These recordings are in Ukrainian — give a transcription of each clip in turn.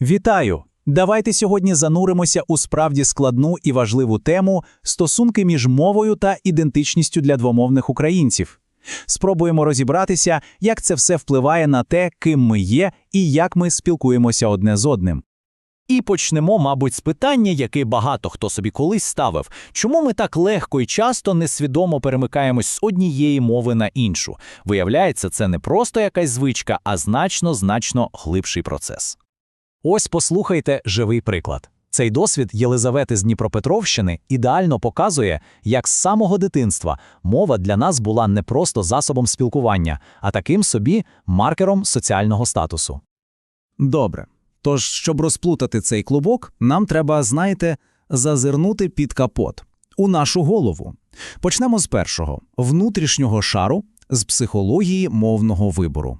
Вітаю! Давайте сьогодні зануримося у справді складну і важливу тему стосунки між мовою та ідентичністю для двомовних українців. Спробуємо розібратися, як це все впливає на те, ким ми є і як ми спілкуємося одне з одним. І почнемо, мабуть, з питання, яке багато хто собі колись ставив. Чому ми так легко і часто несвідомо перемикаємось з однієї мови на іншу? Виявляється, це не просто якась звичка, а значно-значно глибший процес. Ось послухайте живий приклад. Цей досвід Єлизавети з Дніпропетровщини ідеально показує, як з самого дитинства мова для нас була не просто засобом спілкування, а таким собі маркером соціального статусу. Добре. Тож, щоб розплутати цей клубок, нам треба, знаєте, зазирнути під капот у нашу голову. Почнемо з першого внутрішнього шару з психології мовного вибору.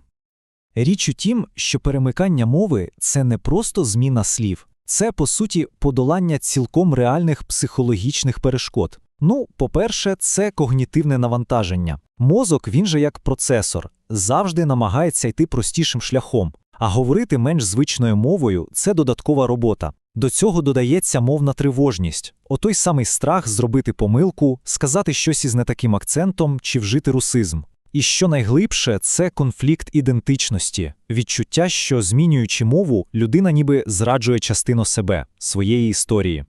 Річ у тім, що перемикання мови це не просто зміна слів, це, по суті, подолання цілком реальних психологічних перешкод. Ну, по-перше, це когнітивне навантаження. Мозок, він же як процесор, завжди намагається йти простішим шляхом, а говорити менш звичною мовою це додаткова робота. До цього додається мовна тривожність, отой самий страх зробити помилку, сказати щось із не таким акцентом чи вжити русизм. І що найглибше, це конфлікт ідентичності, відчуття, що змінюючи мову, людина ніби зраджує частину себе, своєї історії.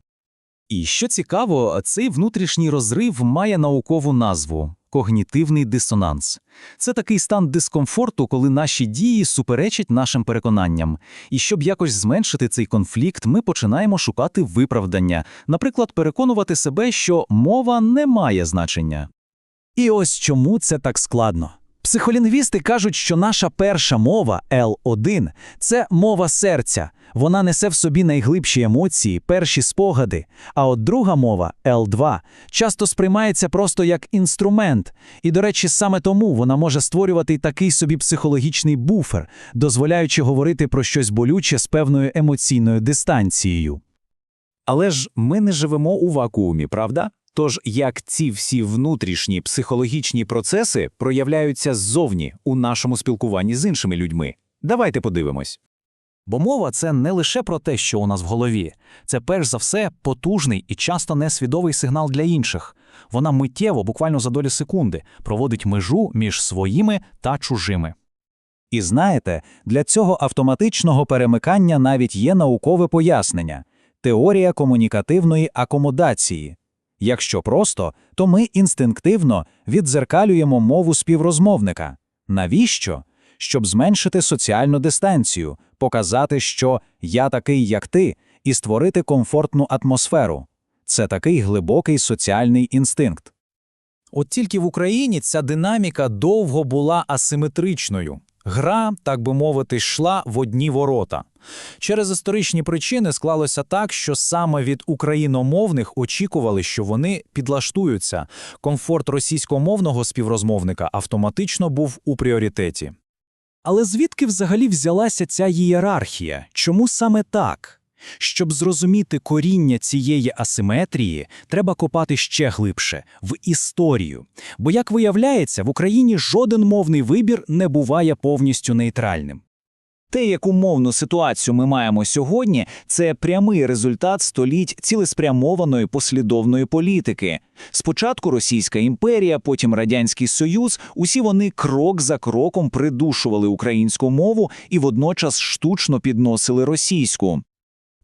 І що цікаво, цей внутрішній розрив має наукову назву когнітивний дисонанс. Це такий стан дискомфорту, коли наші дії суперечать нашим переконанням. І щоб якось зменшити цей конфлікт, ми починаємо шукати виправдання, наприклад, переконувати себе, що мова не має значення. І ось чому це так складно. Психолінгвісти кажуть, що наша перша мова L1 – це мова серця. Вона несе в собі найглибші емоції, перші спогади. А от друга мова L2 часто сприймається просто як інструмент. І, до речі, саме тому вона може створювати такий собі психологічний буфер, дозволяючи говорити про щось болюче з певною емоційною дистанцією. Але ж ми не живемо у вакуумі, правда? Тож як ці всі внутрішні психологічні процеси проявляються ззовні у нашому спілкуванні з іншими людьми? Давайте подивимось. Бо мова це не лише про те, що у нас в голові, це перш за все потужний і часто несвідомий сигнал для інших. Вона миттєво, буквально за долі секунди, проводить межу між своїми та чужими. І знаєте, для цього автоматичного перемикання навіть є наукове пояснення теорія комунікативної акомодації. Якщо просто, то ми інстинктивно віддзеркалюємо мову співрозмовника. Навіщо? Щоб зменшити соціальну дистанцію, показати, що я такий, як ти, і створити комфортну атмосферу. Це такий глибокий соціальний інстинкт. От тільки в Україні ця динаміка довго була асиметричною. Гра, так би мовити, йшла в одні ворота. Через історичні причини склалося так, що саме від україномовних очікували, що вони підлаштуються. Комфорт російськомовного співрозмовника автоматично був у пріоритеті. Але звідки взагалі взялася ця ієрархія? Чому саме так? Щоб зрозуміти коріння цієї асиметрії, треба копати ще глибше в історію. Бо, як виявляється, в Україні жоден мовний вибір не буває повністю нейтральним. Те, яку мовну ситуацію ми маємо сьогодні, це прямий результат століть цілеспрямованої послідовної політики. Спочатку Російська імперія, потім Радянський Союз, усі вони крок за кроком придушували українську мову і водночас штучно підносили російську.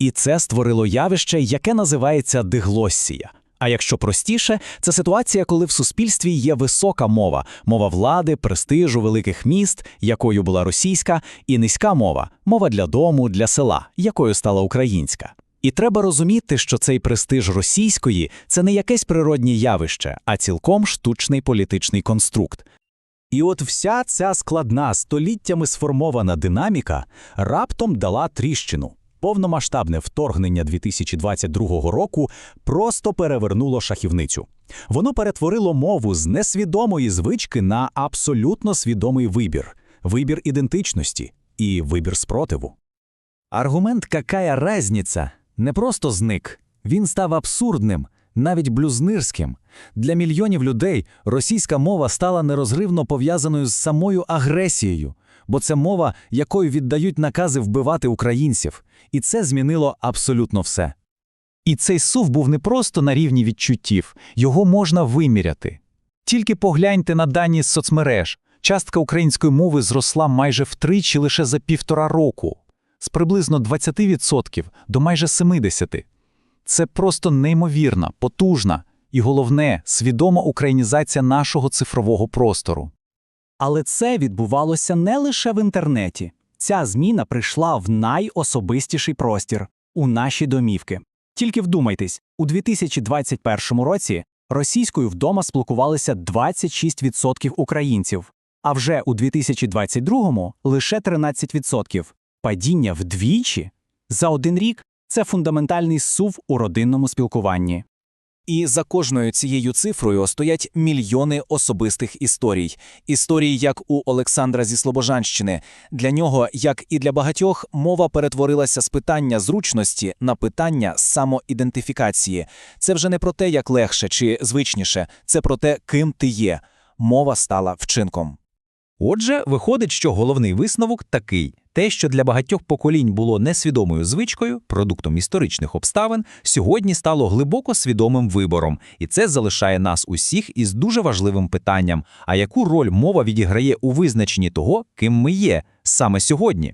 І це створило явище, яке називається диглосія. А якщо простіше, це ситуація, коли в суспільстві є висока мова, мова влади, престижу великих міст, якою була російська, і низька мова, мова для дому, для села, якою стала українська. І треба розуміти, що цей престиж російської це не якесь природнє явище, а цілком штучний політичний конструкт. І от вся ця складна століттями сформована динаміка раптом дала тріщину. Повномасштабне вторгнення 2022 року просто перевернуло шахівницю. Воно перетворило мову з несвідомої звички на абсолютно свідомий вибір, вибір ідентичності і вибір спротиву. Аргумент «какая разниця» не просто зник, він став абсурдним, навіть блюзнирським. Для мільйонів людей російська мова стала нерозривно пов'язаною з самою агресією. Бо це мова, якою віддають накази вбивати українців. І це змінило абсолютно все. І цей сув був не просто на рівні відчуттів, його можна виміряти. Тільки погляньте на дані з соцмереж. Частка української мови зросла майже втричі лише за півтора року, з приблизно 20% до майже 70%. Це просто неймовірна, потужна і, головне, свідома українізація нашого цифрового простору. Але це відбувалося не лише в інтернеті. Ця зміна прийшла в найособистіший простір у наші домівки. Тільки вдумайтесь, у 2021 році російською вдома спілкувалися 26% українців, а вже у 2022 лише 13%. Падіння вдвічі за один рік це фундаментальний сув у родинному спілкуванні. І за кожною цією цифрою стоять мільйони особистих історій. Історії, як у Олександра зі Слобожанщини. Для нього, як і для багатьох, мова перетворилася з питання зручності на питання самоідентифікації. Це вже не про те, як легше чи звичніше, це про те, ким ти є. Мова стала вчинком. Отже, виходить, що головний висновок такий: те, що для багатьох поколінь було несвідомою звичкою, продуктом історичних обставин, сьогодні стало глибоко свідомим вибором, і це залишає нас усіх із дуже важливим питанням: а яку роль мова відіграє у визначенні того, ким ми є саме сьогодні?